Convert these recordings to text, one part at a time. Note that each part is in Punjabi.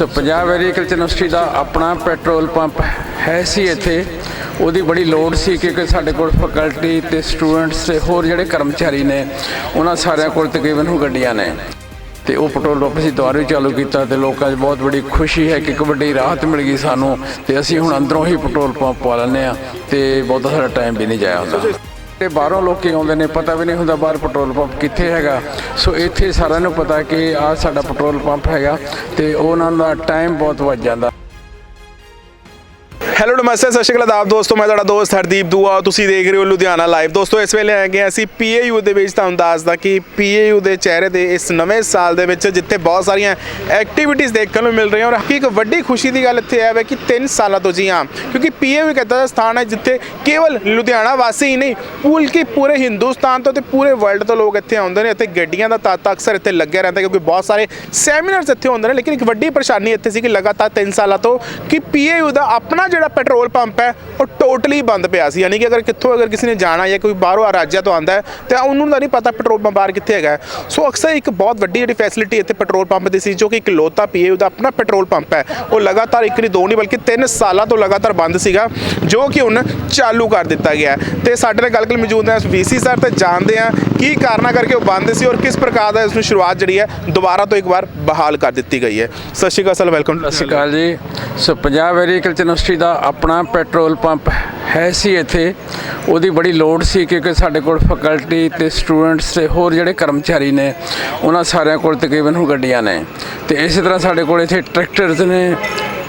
ਸੋ ਪੰਜਾਬ ਐਗਰੀਕਲਚਰ ਯੂਨੀਵਰਸਿਟੀ ਦਾ ਆਪਣਾ ਪੈਟਰੋਲ ਪੰਪ ਹੈ ਸੀ ਇੱਥੇ। ਉਹਦੀ ਬੜੀ ਲੋੜ ਸੀ ਕਿਉਂਕਿ ਸਾਡੇ ਕੋਲ ਫੈਕਲਟੀ ਤੇ ਸਟੂਡੈਂਟਸ ਤੇ ਹੋਰ ਜਿਹੜੇ ਕਰਮਚਾਰੀ ਨੇ, ਉਹਨਾਂ ਸਾਰਿਆਂ ਕੋਲ ਤਕਰੀਬਨ ਉਹ ਗੱਡੀਆਂ ਨੇ। ਤੇ ਉਹ ਪੈਟਰੋਲ ਪੰਪ ਅਸੀਂ ਦੁਬਾਰਾ ਚਾਲੂ ਕੀਤਾ ਤੇ ਲੋਕਾਂ 'ਚ ਬਹੁਤ ਬੜੀ ਖੁਸ਼ੀ ਹੈ ਕਿ ਇੱਕ ਵੱਡੀ ਰਾਹਤ ਮਿਲ ਗਈ ਸਾਨੂੰ ਤੇ ਅਸੀਂ ਹੁਣ ਅੰਦਰੋਂ ਹੀ ਪੈਟਰੋਲ ਪੰਪ ਪਾ ਲੈਂਦੇ ਆ ਤੇ ਬਹੁਤਾ ਸਾਡਾ ਟਾਈਮ ਵੀ ਨਹੀਂ ਜਾਇਆ ਹੁੰਦਾ। ਤੇ ਬਾਹਰੋਂ ਲੋਕੀ ਆਉਂਦੇ ਨੇ, ਪਤਾ ਵੀ ਨਹੀਂ ਹੁੰਦਾ ਬਾਹਰ ਪੈਟਰੋਲ ਪੰਪ ਕਿੱਥੇ ਹੈਗਾ। ਸੋ ਇੱਥੇ ਸਾਰਿਆਂ ਨੂੰ ਪਤਾ ਕਿ ਆਹ ਸਾਡਾ ਪੈਟਰੋਲ ਪੰਪ ਹੈਗਾ ਤੇ ਉਹਨਾਂ ਦਾ ਟਾਈਮ ਬਹੁਤ ਵੱਜ ਜਾਂਦਾ। ਹੈਲੋ ਨਮਸਤੇ ਸਤਿ ਸ਼੍ਰੀ ਅਕਾਲ ਆਪ ਦੋਸਤੋ ਮੈਂ ਤੁਹਾਡਾ ਦੋਸਤ ਹਰਦੀਪ ਦੂਆ ਤੁਸੀਂ ਦੇਖ ਰਹੇ ਹੋ ਲੁਧਿਆਣਾ ਲਾਈਵ ਦੋਸਤੋ ਇਸ ਵੇਲੇ ਆਏ ਹਾਂ ਅਸੀਂ ਪੀਏਯੂ ਦੇ ਵਿੱਚ ਤੁਹਾਨੂੰ ਦੱਸਦਾ ਕਿ ਪੀਏਯੂ ਦੇ ਚਿਹਰੇ ਦੇ ਇਸ ਨਵੇਂ ਸਾਲ ਦੇ ਵਿੱਚ ਜਿੱਥੇ ਬਹੁਤ ਸਾਰੀਆਂ ਐਕਟੀਵਿਟੀਜ਼ ਦੇਖਣ ਨੂੰ ਮਿਲ ਰਹੀਆਂ ਔਰ ਇੱਕ ਵੱਡੀ ਖੁਸ਼ੀ ਦੀ ਗੱਲ ਇੱਥੇ ਹੈ ਕਿ 3 ਸਾਲਾਂ ਤੋਂ ਜੀ ਹਾਂ ਕਿਉਂਕਿ ਪੀਏਯੂ ਇੱਕ ਐਸਾ ਸਥਾਨ ਹੈ ਜਿੱਥੇ ਕੇਵਲ ਲੁਧਿਆਣਾ ਵਾਸੀ ਹੀ ਨਹੀਂ ਬਲਕਿ ਪੂਰੇ ਹਿੰਦੁਸਤਾਨ ਤੋਂ ਤੇ ਪੂਰੇ ਵਰਲਡ ਤੋਂ ਲੋਕ ਇੱਥੇ ਆਉਂਦੇ ਨੇ ਇੱਥੇ ਗੱਡੀਆਂ ਦਾ ਤਾਂਤਾ ਅਕਸਰ ਇੱਥੇ ਲੱਗਿਆ ਰਹਿੰਦਾ ਕਿਉਂਕਿ ਬਹੁਤ ਸਾਰੇ ਸੈਮੀਨਾਰਸ ਇੱਥੇ ਹੁੰਦੇ ਨੇ ਲੇਕਿਨ ਇੱਕ ਵੱਡੀ ਪਰੇਸ਼ਾਨੀ ਇੱਥੇ ਸੀ ਕਿ ਲਗਾਤਾਰ 3 ਸਾਲਾਂ ਤੋਂ ਕਿ ਪੀਏਯੂ ਦਾ ਆਪਣਾ ਜਿਹੜਾ ਪੈਟਰੋਲ ਪੰਪ ਹੈ, ਉਹ ਟੋਟਲੀ ਬੰਦ ਪਿਆ ਸੀ। ਯਾਨੀ ਕਿ ਅਗਰ ਕਿੱਥੋਂ ਅਗਰ ਕਿਸੇ ਨੇ ਜਾਣਾ ਜਾਂ ਕੋਈ ਬਾਹਰੋਂ ਰਾਜਿਆ ਤੋਂ ਆਂਦਾ ਹੈ, ਤੇ ਉਹਨੂੰ ਤਾਂ ਨਹੀਂ ਪਤਾ ਪੈਟਰੋਲ ਪੰਪ ਬਾਹਰ ਕਿੱਥੇ ਹੈਗਾ ਸੋ ਅਕਸਰ ਇੱਕ ਬਹੁਤ ਵੱਡੀ ਜਿਹੜੀ ਫੈਸਿਲਿਟੀ ਇੱਥੇ ਪੈਟਰੋਲ ਪੰਪ ਦੀ ਸੀ, ਜੋ ਕਿ ਇੱਕ ਲੋਤਾ ਪੀਏਯੂ ਦਾ ਆਪਣਾ ਪੈਟਰੋਲ ਪੰਪ ਹੈ। ਉਹ ਲਗਾਤਾਰ ਇੱਕ ਨਹੀਂ, ਦੋ ਨਹੀਂ, ਬਲਕਿ ਤਿੰਨ ਸਾਲਾਂ ਤੋਂ ਲਗਾਤਾਰ ਬੰਦ ਸੀਗਾ, ਜੋ ਕਿ ਹੁਣ ਚਾਲੂ ਕਰ ਦਿੱਤਾ ਗਿਆ ਹੈ। ਤੇ ਸਾਡੇ ਨਾਲ ਗੱਲ ਕਰ ਮੌਜੂਦ ਹੈ ਵੀਸੀ ਸਰ ਤੇ ਜਾਣਦੇ ਆ ਕੀ ਕਾਰਨਾਂ ਕਰਕੇ ਉਹ ਬੰਦ ਸੀ ਔਰ ਕਿਸ ਪ੍ਰਕਾਰ ਦਾ ਇਸ ਨੂੰ ਸ਼ੁਰੂਆਤ ਜਿਹੜੀ ਹੈ, ਦੁਬਾਰਾ ਤੋਂ ਇੱਕ ਵਾਰ ਬਹਾਲ ਕਰ ਦਿੱਤੀ ਗਈ ਹੈ। ਸਤਿ ਸ਼੍ਰੀ ਅਕਾਲ ਸਰ ਵੈਲਕਮ ਸਤਿ ਸ਼੍ਰੀ ਅਕਾਲ ਜੀ। ਸੋ ਪੰਜਾਬ ਐਗਰੀਕਲਚਰ ਯੂਨੀਵਰਸਿਟੀ ਦਾ ਆਪਣਾ ਪੈਟਰੋਲ ਪੰਪ ਹੈ ਸੀ ਇੱਥੇ। ਉਹਦੀ ਬੜੀ ਲੋੜ ਸੀ ਕਿਉਂਕਿ ਸਾਡੇ ਕੋਲ ਫੈਕਲਟੀ ਤੇ ਸਟੂਡੈਂਟਸ ਤੇ ਹੋਰ ਜਿਹੜੇ ਕਰਮਚਾਰੀ ਨੇ, ਉਹਨਾਂ ਸਾਰਿਆਂ ਕੋਲ ਤਕਰੀਬਨ ਹੁਣ ਗੱਡੀਆਂ ਨੇ। ਤੇ ਇਸੇ ਤਰ੍ਹਾਂ ਸਾਡੇ ਕੋਲ ਇੱਥੇ ਟਰੈਕਟਰਸ ਨੇ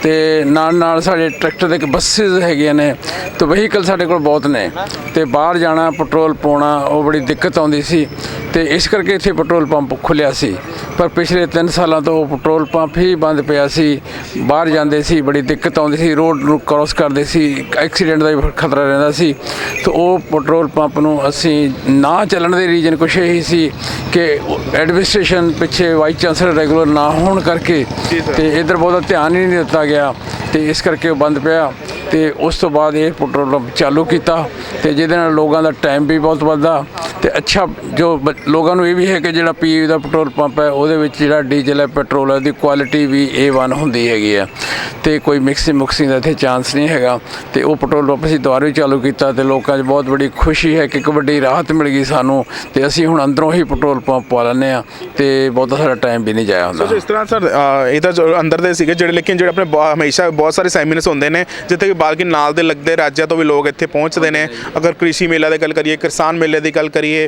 ਤੇ ਨਾਲ ਨਾਲ ਸਾਡੇ ਟਰੈਕਟਰ ਦੇ ਬੱਸਸ ਹੈਗੀਆਂ ਨੇ ਤੇ ਵਹੀਕਲ ਸਾਡੇ ਕੋਲ ਬਹੁਤ ਨੇ। ਤੇ ਬਾਹਰ ਜਾਣਾ ਪੈਟਰੋਲ ਪਾਉਣਾ ਉਹ ਬੜੀ ਦਿੱਕਤ ਆਉਂਦੀ ਸੀ। ਤੇ ਇਸ ਕਰਕੇ ਇੱਥੇ ਪੈਟਰੋਲ ਪੰਪ ਖੁੱਲਿਆ ਸੀ। ਪਰ ਪਿਛਲੇ 3 ਸਾਲਾਂ ਤੋਂ ਉਹ ਪੈਟਰੋਲ ਪੰਪ ਹੀ ਬੰਦ ਪਿਆ ਸੀ। ਬਾਹਰ ਜਾਂਦੇ ਸੀ ਬੜੀ ਦਿੱਕਤ ਆਉਂਦੀ ਸੀ। ਰੋਡ ਨੂੰ ਕ੍ਰਾਸ ਕਰਦੇ ਸੀ ਐਕਸੀਡੈਂਟ ਦਾ ਵੀ ਖਤਰਾ ਰਹਿੰਦਾ ਸੀ। ਤੇ ਉਹ ਪੈਟਰੋਲ ਪੰਪ ਨੂੰ ਅਸੀਂ ਨਾ ਚੱਲਣ ਦੇ ਰੀਜਨ ਕੁਛ ਇਹੀ ਸੀ ਕਿ ਐਡਮਿਨਿਸਟ੍ਰੇਸ਼ਨ ਪਿੱਛੇ ਵਾਈਸ ਚਾਂਸਲਰ ਰੈਗੂਲਰ ਨਾ ਹੋਣ ਕਰਕੇ ਤੇ ਇਧਰ ਬਹੁਤਾ ਧਿਆਨ ਹੀ ਨਹੀਂ ਦਿੱਤਾ ਗਿਆ ਤੇ ਇਸ ਕਰਕੇ ਉਹ ਬੰਦ ਪਿਆ ਤੇ ਉਸ ਤੋਂ ਬਾਅਦ ਇਹ ਪੈਟਰੋਲ ਪੰਪ ਚਾਲੂ ਕੀਤਾ ਤੇ ਜਿਹਦੇ ਨਾਲ ਲੋਕਾਂ ਦਾ ਟਾਈਮ ਵੀ ਬਹੁਤ ਵੱਧਦਾ ਤੇ ਅੱਛਾ ਜੋ ਲੋਕਾਂ ਨੂੰ ਇਹ ਵੀ ਹੈ ਕਿ ਜਿਹੜਾ ਪੀਵੀ ਦਾ ਪੈਟਰੋਲ ਪੰਪ ਹੈ ਉਹਦੇ ਵਿੱਚ ਜਿਹੜਾ ਡੀਜ਼ਲ ਹੈ ਪੈਟਰੋਲ ਹੈ ਉਹਦੀ ਕੁਆਲਿਟੀ ਵੀ A1 ਹੁੰਦੀ ਹੈਗੀ ਹੈ ਤੇ ਕੋਈ ਮਿਕਸਿੰਗ ਮੁਕਸਿੰਗ ਦਾ ਇੱਥੇ ਚਾਂਸ ਨਹੀਂ ਹੈਗਾ ਤੇ ਉਹ ਪੈਟਰੋਲ ਪੰਪ ਅਸੀਂ ਦੁਬਾਰਾ ਵੀ ਚਾਲੂ ਕੀਤਾ ਤੇ ਲੋਕਾਂ 'ਚ ਬਹੁਤ ਬੜੀ ਖੁਸ਼ੀ ਹੈ ਕਿ ਇੱਕ ਵੱਡੀ ਰਾਹਤ ਮਿਲ ਗਈ ਸਾਨੂੰ ਤੇ ਅਸੀਂ ਹੁਣ ਅੰਦਰੋਂ ਹੀ ਪੈਟਰੋਲ ਪੰਪ ਪਾ ਲੈਂਦੇ ਆ ਤੇ ਬਹੁਤਾ ਸਾਡਾ ਟਾਈਮ ਵੀ ਨਹੀਂ ਜਾਇਆ ਹੁੰਦਾ। ਸੋ ਇਸ ਤਰ੍ਹਾਂ ਸਰ ਅ, ਇਹ ਤਾਂ ਜੋ ਅੰਦਰ ਦੇ ਸੀਗੇ ਜਿਹੜੇ ਲੇਕਿਨ ਜਿਹੜੇ ਆਪਣੇ ਬਹੁਤ- ਹਮੇਸ਼ਾ ਬਹੁਤ ਸਾਰੇ ਸੈਮੀਨਾਰਸ ਹੁੰਦੇ ਨੇ ਜਿੱਥੇ ਕਿ ਬਾਕੀ ਨਾਲ ਦੇ ਲੱਗਦੇ ਰਾਜਾਂ ਤੋਂ ਵੀ ਲੋਕ ਇੱਥੇ ਪਹੁੰਚਦੇ ਨੇ। ਅਗਰ ਕ੍ਰਿਸ਼ੀ ਮੇਲਾ ਦੀ ਗੱਲ ਕਰੀਏ ਕਿਸਾਨ ਮੇਲੇ ਦੀ ਗੱਲ ਕਰੀਏ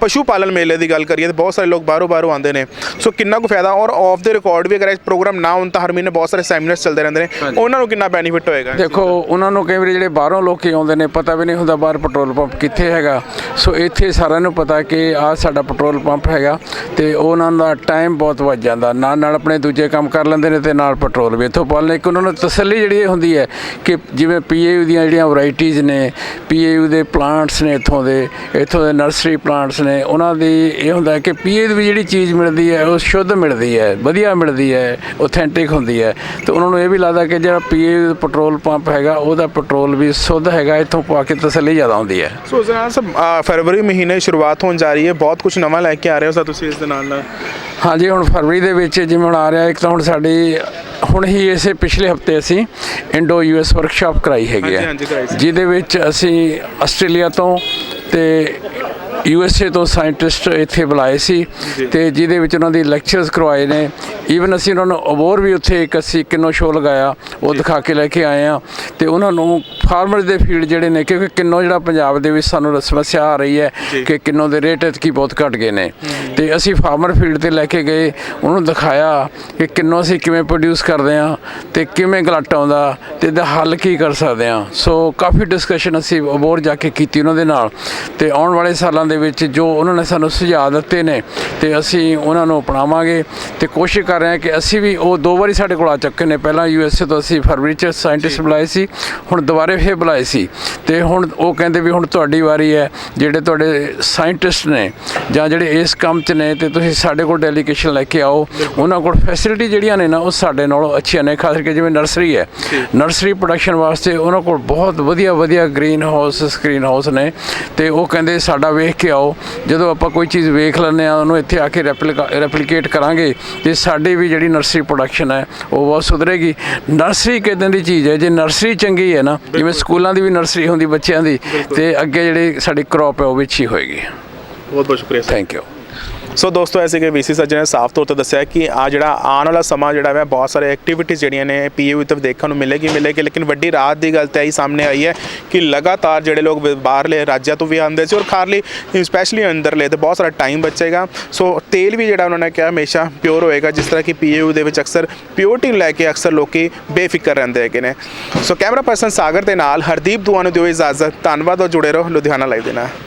ਪਸ਼ੂ ਪਾਲਣ ਮੇਲੇ ਦੀ ਗੱਲ ਕਰੀਏ ਤਾਂ ਬਹੁਤ ਸਾਰੇ ਲੋਕ ਬਾਹਰੋਂ ਬਾਹਰੋਂ ਆਉਂਦੇ ਨੇ। ਸੋ ਕਿੰਨਾ ਕੁ ਫਾਇਦਾ ਔਰ ਆਫ ਦੇ ਰਿਕਾਰਡ ਵੀ ਅਗਰ ਇਹ ਪ੍ਰੋਗਰਾਮ ਨਾ ਹੋਣ ਤਾਂ ਹਰ ਮਹੀਨੇ ਬਹੁਤ ਸਾਰੇ ਸੈਮੀਨਾਰਸ ਚੱਲਦੇ ਰਹਿੰਦੇ ਨੇ। ਉਹਨਾਂ ਨੂੰ ਕਿੰਨਾ ਬੈਨੀਫਿਟ ਹੋਏਗਾ? ਦੇਖੋ ਉਹਨਾਂ ਨੂੰ ਕਈ ਵਾਰੀ ਜਿਹੜੇ ਬਾਹਰੋਂ ਲੋਕੀ ਆਉਂਦੇ ਨੇ ਪਤਾ ਵੀ ਨਹੀਂ ਹੁੰਦਾ ਬਾਹਰ ਪੈਟਰੋਲ ਪੰਪ ਕਿੱਥੇ ਹੈਗਾ। ਸੋ ਇੱਥੇ ਸਾਰਿਆਂ ਨੂੰ ਪਤਾ ਕਿ ਆਹ ਸਾਡਾ ਪੈਟਰੋਲ ਪੰਪ ਹੈਗਾ ਤੇ ਉਹਨਾਂ ਦਾ ਟਾਈਮ ਬਹੁਤ ਵੱਜ ਜਾਂਦਾ। ਨਾਲ ਨਾਲ ਆਪਣੇ ਦੂਜੇ ਕੰਮ ਕਰ ਲੈਂਦੇ ਨੇ ਤੇ ਨਾਲ ਪੈਟਰੋਲ ਵੀ ਇੱਥੋਂ ਪਾ ਲੈਂਦੇ ਇੱਕ ਉਹਨਾਂ ਨੂੰ ਤਸੱਲੀ ਜਿਹੜੀ ਇਹ ਹੁੰਦੀ ਹੈ ਕਿ ਜਿਵੇਂ ਪੀਏਯੂ ਦੀਆਂ ਜਿਹੜੀਆਂ ਵੈਰਾਈਟੀਆਂ ਨੇ ਪੀਏਯੂ ਦੇ ਪਲਾਂਟਸ ਨੇ ਇੱਥੋਂ ਦੇ ਇੱਥੋਂ ਦੇ ਨਰਸਰੀ ਪਲਾਂਟਸ ਨੇ ਉਹਨਾਂ ਦੀ ਇਹ ਹੁੰਦਾ ਕਿ ਪੀਏ ਦੀ ਜਿਹੜੀ ਚੀਜ਼ ਮਿਲਦੀ ਹੈ ਉਹ ਸ਼ੁੱਧ ਮਿਲਦੀ ਹੈ ਵਧੀਆ ਮਿਲਦੀ ਹੈ ਆਥੈਂਟਿਕ ਹੁੰਦੀ ਹੈ। ਤੇ ਉਹਨਾਂ ਨੂੰ ਇਹ ਵੀ ਲੱਗਦਾ ਕਿ ਜਿਹੜਾ ਪੀਏ ਪੈਟਰੋਲ ਪੰਪ ਹੈਗਾ ਉਹਦਾ ਪੈਟਰੋਲ ਵੀ ਸ਼ੁੱਧ ਹੈਗਾ ਇੱਥੋਂ ਪਾ ਕੇ ਤਸੱਲੀ ਜ਼ਿਆਦਾ ਹੁੰਦੀ ਹੈ। ਸੋ ਨਾਲ ਸਭ ਫਰਵਰੀ ਮਹੀਨੇ ਸ਼ੁਰੂਆਤ ਹੋਣ ਜਾ ਰਹੀ ਹੈ ਬਹੁਤ ਕੁਝ ਨਵਾਂ ਲੈ ਕੇ ਆ ਰਹੇ ਹੋ ਸਰ ਤੁਸੀਂ ਇਸ ਦੇ ਨਾਲ ਨਾਲ। ਹਾਂਜੀ ਹੁਣ ਫਰਵਰੀ ਦੇ ਵਿੱਚ ਜਿਵੇਂ ਹੁਣ ਆ ਰਿਹਾ ਇੱਕ ਤਾਂ ਹੁਣ ਸਾਡੀ ਹੁਣ ਹੀ ਇਸੇ ਪਿਛਲੇ ਹਫ਼ਤੇ ਅਸੀਂ ਇੰਡੋ ਯੂਐਸ ਵਰਕਸ਼ਾਪ ਕਰਾਈ ਹੈਗੀ ਹੈ। ਜਿਹਦੇ ਵਿੱਚ ਅਸੀਂ ਆਸਟ੍ਰੇਲੀਆ ਤੋਂ ਤੇ ਯੂਐਸਏ ਤੋਂ ਸਾਇੰਟਿਸਟ ਇੱਥੇ ਬੁਲਾਏ ਸੀ ਤੇ ਜਿਹਦੇ ਵਿੱਚ ਉਹਨਾਂ ਦੀ ਲੈਕਚਰਸ ਕਰਵਾਏ ਨੇ। ਈਵਨ ਅਸੀਂ ਉਹਨਾਂ ਨੂੰ ਅਵਾਰਡ ਵੀ ਉੱਥੇ ਇੱਕ ਅਸੀਂ ਕਿੰਨੋ ਸ਼ੋਅ ਲਗਾਇਆ ਉਹ ਦਿਖਾ ਕੇ ਲੈ ਕੇ ਆਏ ਆ ਤੇ ਉਹਨਾਂ ਨੂੰ ਫਾਰਮਰ ਦੇ ਫੀਲਡ ਜਿਹੜੇ ਨੇ ਕਿਉਂਕਿ ਕਿੰਨੋ ਜਿਹੜਾ ਪੰਜਾਬ ਦੇ ਵਿੱਚ ਸਾਨੂੰ ਸਮੱਸਿਆ ਆ ਰਹੀ ਹੈ ਕਿ ਕਿੰਨੋ ਦੇ ਰੇਟ ਇਤਕੀ ਬਹੁਤ ਘਟ ਗਏ ਨੇ। ਤੇ ਅਸੀਂ ਫਾਰਮਰ ਫੀਲਡ ਤੇ ਲੈ ਕੇ ਗਏ ਉਹਨੂੰ ਦਿਖਾਇਆ ਕਿ ਕਿੰਨੋ ਅਸੀਂ ਕਿਵੇਂ ਪ੍ਰੋਡਿਊਸ ਕਰਦੇ ਆ ਤੇ ਕਿਵੇਂ ਗਲਟ ਆਉਂਦਾ ਤੇ ਇਹਦਾ ਹੱਲ ਕੀ ਕਰ ਸਕਦੇ ਆ ਸੋ ਕਾਫੀ ਡਿਸਕਸ਼ਨ ਅਸੀਂ ਅਬੋਰ ਜਾ ਕੇ ਕੀਤੀ ਉਹਨਾਂ ਦੇ ਨਾਲ। ਤੇ ਆਉਣ ਵਾਲੇ ਸਾਲਾਂ ਦੇ ਵਿੱਚ ਜੋ ਉਹਨਾਂ ਨੇ ਸਾਨੂੰ ਸੁਝਾਅ ਦਿੱਤੇ ਨੇ ਤੇ ਅਸੀਂ ਉਹਨਾਂ ਨੂੰ ਅਪਣਾਵਾਂਗੇ ਤੇ ਕੋਸ਼ਿਸ਼ ਕਰ ਰਹੇ ਹਾਂ ਕਿ ਅਸੀਂ ਵੀ ਉਹ ਦੋ ਵਾਰੀ ਸਾਡੇ ਕੋਲ ਆ ਚੁੱਕੇ ਨੇ। ਪਹਿਲਾਂ ਯੂਐਸਏ ਤੋਂ ਅਸੀਂ ਫਰਵਰੀ ਚ ਸਾਇੰਟਿਸਟ ਬੁਲਾਏ ਸੀ ਹੁਣ ਦੁਬਾਰੇ ਫੇਰ ਬੁਲਾਏ ਸੀ। ਤੇ ਹੁਣ ਉਹ ਕਹਿੰਦੇ ਵੀ ਹੁਣ ਤੁਹਾਡੀ ਵਾਰੀ ਹੈ ਜਿਹੜੇ ਤੁਹਾਡੇ ਸਾਇੰਟਿਸਟ ਨੇ ਜਾਂ ਜਿਹੜੇ ਇਸ ਕੰਮ 'ਚ ਨੇ ਤੇ ਤੁਸੀਂ ਸਾਡੇ ਕੋਲ ਡੈਲੀਗੇਸ਼ਨ ਲੈ ਕੇ ਆਓ। ਉਹਨਾਂ ਕੋਲ ਫੈਸਿਲਿਟੀ ਜਿਹੜੀਆਂ ਨੇ ਨਾ ਉਹ ਸਾਡੇ ਨਾਲੋਂ ਅੱਛੀਆਂ ਨੇ ਖਾਸ ਕਰਕੇ ਜਿਵੇਂ ਨਰਸਰੀ ਹੈ। ਨਰਸਰੀ ਪ੍ਰੋਡਕਸ਼ਨ ਵਾਸਤੇ ਉਹਨਾਂ ਕੋਲ ਬਹੁਤ ਵਧੀਆ ਵਧੀਆ ਗ੍ਰੀਨ ਹਾਊਸ ਸਕਰੀਨ ਹਾਊਸ ਨੇ। ਤੇ ਉਹ ਕਹਿੰਦੇ ਸਾਡਾ ਵੇਖ ਕੇ ਆਓ। ਜਦੋਂ ਆਪਾਂ ਕੋਈ ਚੀਜ਼ ਵੇਖ ਲੈਂਦੇ ਆ ਉਹਨੂੰ ਇੱਥੇ ਆ ਕੇ ਰੈਪਲੀਕਾ ਰੈਪਲੀਕੇਟ ਕਰਾਂਗੇ ਤੇ ਸਾਡੀ ਵੀ ਜਿਹੜੀ ਨਰਸਰੀ ਪ੍ਰੋਡਕਸ਼ਨ ਹੈ ਉਹ ਬਹੁਤ ਸੁਧਰੇਗੀ। ਨਰਸਰੀ ਕਿਦਾਂ ਦੀ ਚੀਜ਼ ਹੈ ਜੇ ਨਰਸਰੀ ਚੰਗੀ ਹੈ ਨਾ ਜਿਵੇਂ ਸਕੂਲਾਂ ਦੀ ਵੀ ਨਰਸਰੀ ਹੁੰਦੀ ਬੱਚਿਆਂ ਦੀ ਤੇ ਅੱਗੇ ਜਿਹੜੀ ਸਾਡੀ ਕ੍ਰੌਪ ਹੈ ਉਹ ਵੀ ਅੱਛੀ ਹੋਏਗੀ। ਬਹੁਤ ਬਹੁਤ ਸ਼ੁਕਰੀਆ ਥੈਂਕ ਯੂ ਸੋ ਦੋਸਤੋ ਐਸੇ ਕਿ ਵੀਸੀ ਸੱਜਣ ਨੇ ਸਾਫ਼ ਤੌਰ ਤੇ ਦੱਸਿਆ ਕਿ ਆ ਜਿਹੜਾ ਆਉਣ ਵਾਲਾ ਸਮਾਂ ਜਿਹੜਾ ਹੈ ਬਹੁਤ ਸਾਰੇ ਐਕਟੀਵਿਟੀਜ਼ ਜਿਹੜੀਆਂ ਨੇ ਪੀਯੂ ਤੇ ਦੇਖਣ ਨੂੰ ਮਿਲੇਗੀ ਮਿਲੇਗੀ ਲੇਕਿਨ ਵੱਡੀ ਰਾਤ ਦੀ ਗੱਲ ਤਾਂ ਇਹ ਸਾਹਮਣੇ ਆਈ ਹੈ ਕਿ ਲਗਾਤਾਰ ਜਿਹੜੇ ਲੋਕ ਬ- ਬਾਹਰਲੇ ਰਾਜਾਂ ਤੋਂ ਵੀ ਆਉਂਦੇ ਸੀ ਔਰ ਖਾਰਲੀ ਸਪੈਸ਼ਲੀ ਅੰਦਰਲੇ ਤੇ ਬਹੁਤ ਸਾਰਾ ਟਾਈਮ ਬਚੇਗਾ ਸੋ ਤੇਲ ਵੀ ਜਿਹੜਾ ਉਹਨਾਂ ਨੇ ਕਿਹਾ ਹਮੇਸ਼ਾ ਪਿਓਰ ਹੋਏਗਾ ਜਿਸ ਤਰ੍ਹਾਂ ਕਿ ਪੀਯੂ ਦੇ ਵਿੱਚ ਅਕਸਰ ਪਿਓਰਟੀ ਨੂੰ ਲੈ ਕੇ ਅਕਸਰ ਲੋਕੀ ਬੇਫਿਕਰ ਰਹਿੰਦੇ ਹੈਗੇ ਨੇ ਸੋ ਕੈਮਰਾ ਪਰਸਨ ਸਾਗਰ ਦੇ ਨਾਲ ਹਰਦੀਪ ਦੁਆ ਨੂੰ ਦਿਓ ਇਜਾਜ਼ਤ ਧੰਨਵਾਦ ਔਰ ਜੁੜੇ ਰਹੋ ਲੁਧਿਆਣਾ ਲਾਈਵ ਦੇ ਨਾਲ